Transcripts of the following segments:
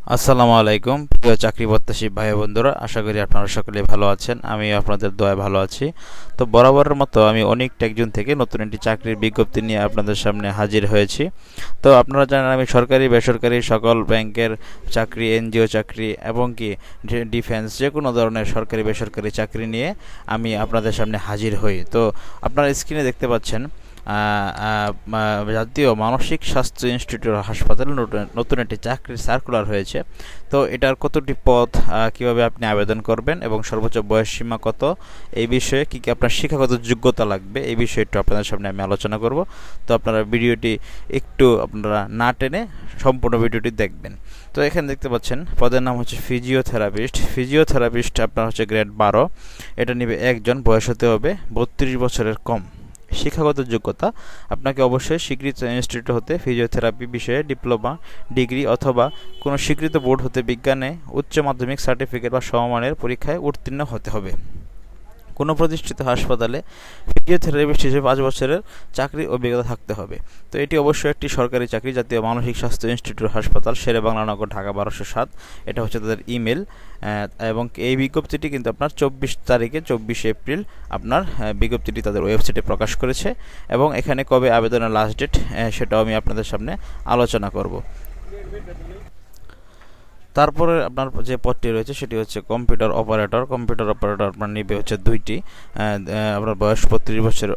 আসসালামু আলাইকুম। প্রিয় চাকরি প্রত্যাশী ভাই বন্ধুরা, আশা করি আপনারা সকলে ভালো আছেন। আমি আপনাদের দোয়ায় ভালো আছি। তো বরাবরের মতো আমি অনেক টেকজন থেকে নতুন একটি চাকরির বিজ্ঞপ্তি নিয়ে আপনাদের সামনে হাজির হয়েছি। তো আপনারা জানেন আমি সরকারি, বেসরকারি সকল ব্যাংকের চাকরি, এনজিও চাকরি এবং কি ডিফেন্স যে কোনো ধরনের সরকারি, বেসরকারি চাকরি নিয়ে আমি আপনাদের সামনে হাজির হই। তো আপনারা স্ক্রিনে দেখতে পাচ্ছেন জাতীয় মানসিক স্বাস্থ্য ইনস্টিটিউট হাসপাতালে নতুন একটি চাকরির সার্কুলার হয়েছে। তো এটার কতটি পদ কীভাবে আপনি আবেদন করবেন এবং সর্বোচ্চ বয়স সীমা কত? এই বিষয়ে কী কী আপনার শিক্ষাগত যোগ্যতা লাগবে? এই বিষয়ে একটু আপনাদের সামনে আমি আলোচনা করব। তো আপনারা ভিডিওটি একটু আপনারা না টেনে সম্পূর্ণ ভিডিওটি দেখবেন। তো এখানে দেখতে পাচ্ছেন, পদের নাম হচ্ছে ফিজিওথেরাপিস্ট ফিজিওথেরাপিস্ট আপনার হচ্ছে গ্রেড বারো। এটা নিবে একজন, বয়স হতে হবে বত্রিশ বছরের কম। শিক্ষাগত যোগ্যতা, আপনাকে অবশ্যই স্বীকৃত ইনস্টিটিউট হতে ফিজিওথেরাপি বিষয়ে ডিপ্লোমা ডিগ্রি অথবা কোনো স্বীকৃত বোর্ড হতে বিজ্ঞানে উচ্চ মাধ্যমিক সার্টিফিকেট বা সমমানের পরীক্ষায় উত্তীর্ণ হতে হবে। কোনো প্রতিষ্ঠিত হাসপাতালে ফিজিওথেরাপিস্ট হিসেবে পাঁচ বছরের চাকরি অভিজ্ঞতা থাকতে হবে। তো এটি অবশ্যই একটি সরকারি চাকরি, জাতীয় মানসিক স্বাস্থ্য ইনস্টিটিউট হাসপাতাল শেরে বাংলানগর ঢাকা বারোশো সাত। এটা হচ্ছে তাদের ইমেল এবং এই বিজ্ঞপ্তিটি কিন্তু আপনার চব্বিশ তারিখে, চব্বিশে এপ্রিল আপনার বিজ্ঞপ্তিটি তাদের ওয়েবসাইটে প্রকাশ করেছে। এবং এখানে কবে আবেদনের লাস্ট ডেট সেটাও আমি আপনাদের সামনে আলোচনা করব। তারপরে আপনার যে পদটি রয়েছে সেটি হচ্ছে কম্পিউটার অপারেটর কম্পিউটার অপারেটর আপনার নিবে হচ্ছে দুইটি। আপনার বয়স বত্রিশ বছর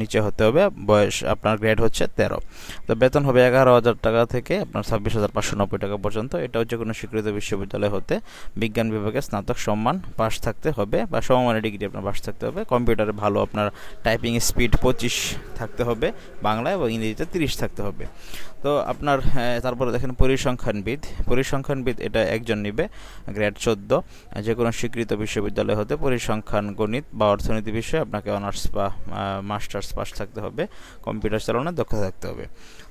নিচে হতে হবে। বয়স আপনার গ্রেড হচ্ছে তেরো। তো বেতন হবে এগারো হাজার টাকা থেকে আপনার ছাব্বিশ হাজার পাঁচশো নব্বই টাকা পর্যন্ত। এটা হচ্ছে কোনো স্বীকৃত বিশ্ববিদ্যালয় হতে বিজ্ঞান বিভাগে স্নাতক সম্মান পাশ থাকতে হবে বা সমমানের ডিগ্রি আপনার পাশ থাকতে হবে। কম্পিউটারে ভালো আপনার টাইপিং স্পিড পঁচিশ থাকতে হবে বাংলা এবং ইংরেজিতে তিরিশ থাকতে হবে। তো আপনার তারপরে দেখেন পরিসংখ্যানবিদ। পরিসংখ্যানবিদ এটা একজন নিবে, গ্রেড চোদ্দ। যে কোনো স্বীকৃত বিশ্ববিদ্যালয় হতে পরিসংখ্যান, গণিত বা অর্থনীতি বিষয়ে আপনাকে অনার্স বা মাস্টার্স পাস থাকতে হবে, কম্পিউটার চালানোর দক্ষতা থাকতে হবে।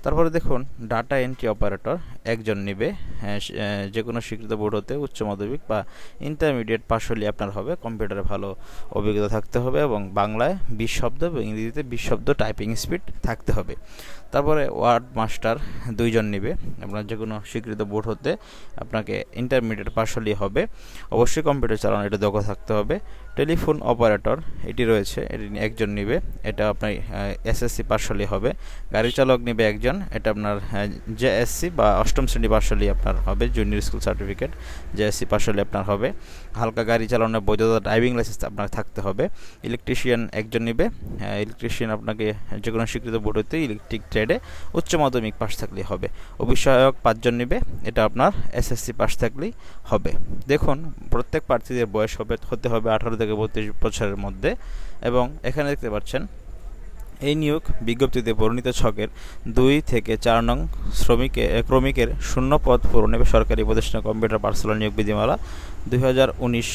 তারপরে দেখুন, ডাটা এন্ট্রি অপারেটর একজন নিবে যে কোনো স্বীকৃত বোর্ড হতে উচ্চ মাধ্যমিক বা ইন্টারমিডিয়েট পাশ হলে আপনার হবে, কম্পিউটারে ভালো অভিজ্ঞতা থাকতে হবে এবং বাংলায় বিশ শব্দ এবং ইংরেজিতে বিশ শব্দ টাইপিং স্পিড থাকতে হবে। তারপরে ওয়ার্ড মাস্টার দুইজন নিবে। আপনার যে কোনো স্বীকৃত বোর্ড হতে আপনাকে ইন্টারমিডিয়েট পাশ হলেই হবে। অবশ্যই কম্পিউটার চালানো এটা দক্ষ থাকতে হবে। টেলিফোন অপারেটর এটি রয়েছে, এটি একজন নিবে। এটা আপনার এসএসসি পাশ হলেই হবে। গাড়ি চালক নিবে একজন। এটা আপনার জেএসসি বা অষ্টম শ্রেণি পাশ হলেই আপনার হবে junior school certificate JSC pass হলে আপনার হবে। হালকা গাড়ি চালানোর বৈধতা ড্রাইভিং লাইসেন্স আপনার থাকতে হবে। ইলেকট্রিশিয়ান একজন নিবে। ইলেকট্রিশিয়ান আপনাকে যে কোনো স্বীকৃত বোর্ড হতে ইলেকট্রিক ট্রেডে উচ্চ মাধ্যমিক পাশ থাকলেই হবে। অভিষয়ক পাঁচজন নিবে, এটা আপনার এসএসসি পাশ থাকলেই হবে। দেখুন, প্রত্যেক প্রার্থীদের বয়স হবে, হতে হবে আঠারো থেকে বত্রিশ বছরের মধ্যে এবং এখানে দেখতে পাচ্ছেন, এই নিয়োগ বিজ্ঞপ্তিতে বর্ণিত ছকের দুই থেকে চার নং শ্রমিকের ক্রমিকের শূন্য পদ পূরণে সরকারি প্রতিষ্ঠান কম্পিউটার পার্সোনাল নিয়োগ বিধিমালা দুই হাজার উনিশ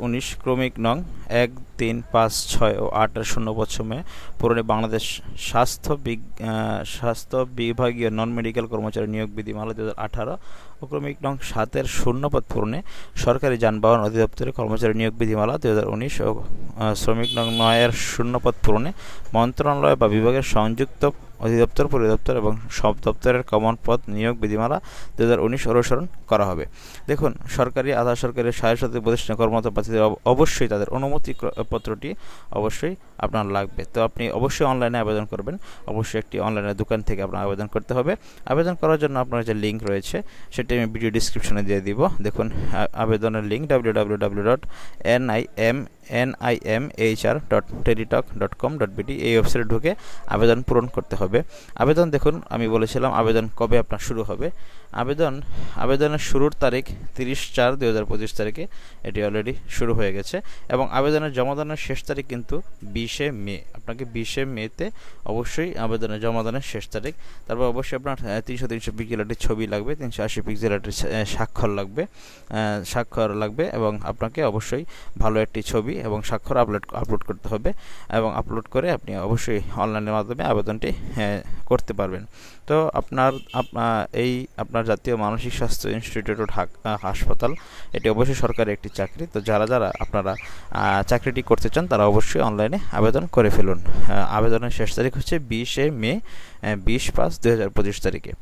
উনিশ ক্রমিক নং এক তিন পাঁচ ছয় ও আটের শূন্য পশ্চিমে পূরণে বাংলাদেশ স্বাস্থ্য স্বাস্থ্য বিভাগীয় নন মেডিকেল কর্মচারী নিয়োগ বিধিমালা দু হাজার আঠারো ও ক্রমিক নং সাতের শূন্যপদ পূরণে সরকারি যানবাহন অধিদপ্তরের কর্মচারী নিয়োগ বিধিমালা দু হাজার উনিশ ও শ্রমিক নং নয়ের শূন্যপদ পূরণে মন্ত্রণালয় বা বিভাগের সংযুক্ত অধিদপ্তর, পরিদপ্তর এবং সব দপ্তরের কমন পদ নিয়োগ বিধিমালা দু হাজার উনিশ অনুসরণ করা হবে। দেখুন, সরকারি, আধা সরকারি, স্বায়ত্তশাসিত প্রতিষ্ঠানে কর্মরত প্রার্থীদের অবশ্যই তাদের অনুমতি পত্রটি অবশ্যই আপনার লাগবে। তো আপনি অবশ্যই অনলাইনে আবেদন করবেন। অবশ্যই একটি অনলাইনে দোকান থেকে আপনার আবেদন করতে হবে। আবেদন করার জন্য আপনার যে লিঙ্ক রয়েছে, সেটি আমি ভিডিও ডিসক্রিপশনে দিয়ে দিব। দেখুন আবেদনের link W W W dot N I M N I M H R dot Teletalk dot com dot BD এই ওয়েবসাইটে ঢুকে আবেদন পূরণ করতে হবে। আবেদন দেখুন, আমি বলেছিলাম আবেদন কবে আপনার শুরু হবে। আবেদন, আবেদনের শুরুর তারিখ তিরিশ চার দুই হাজার পঁচিশ তারিখে, এটি অলরেডি শুরু হয়ে গেছে এবং আবেদনের জমা জমাদানের শেষ তারিখ কিন্তু বিশে মে। আপনাকে বিশে মেতে অবশ্যই আবেদনের জমাদানের শেষ তারিখ। তারপর অবশ্যই আপনার তিনশো তিনশো পিক্সেলের ছবি লাগবে, তিনশো আশি পিক্সেলের স্বাক্ষর লাগবে স্বাক্ষর লাগবে এবং আপনাকে অবশ্যই ভালো একটি ছবি এবং স্বাক্ষর আপলোড আপলোড করতে হবে এবং আপলোড করে আপনি অবশ্যই অনলাইনের মাধ্যমে আবেদনটি করতে পারবেন। তো আপনার এই আপনার জাতীয় মানসিক স্বাস্থ্য ইনস্টিটিউট ঢাকা হাসপাতাল, এটি অবশ্যই সরকারি একটি চাকরি। তো যারা যারা আপনারা চাকরিটি করতে চান, তারা অবশ্যই অনলাইনে আবেদন করে ফেলুন। আবেদনের শেষ তারিখ হচ্ছে বিশে মে বিশ পাঁচ দু হাজার পঁচিশ তারিখে।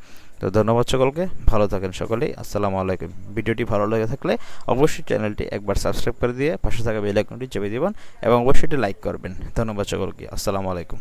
তো ধন্যবাদ সকলকে, ভালো থাকেন সকলেই, আসসালামু আলাইকুম। ভিডিওটি ভালো লেগে থাকলে অবশ্যই চ্যানেলটি একবার সাবস্ক্রাইব করে দিয়ে পাশে থাকা বেল আইকনটি চেপে দিবেন এবং অবশ্যই এটি লাইক করবেন। ধন্যবাদ সকলকে, আসসালামু আলাইকুম।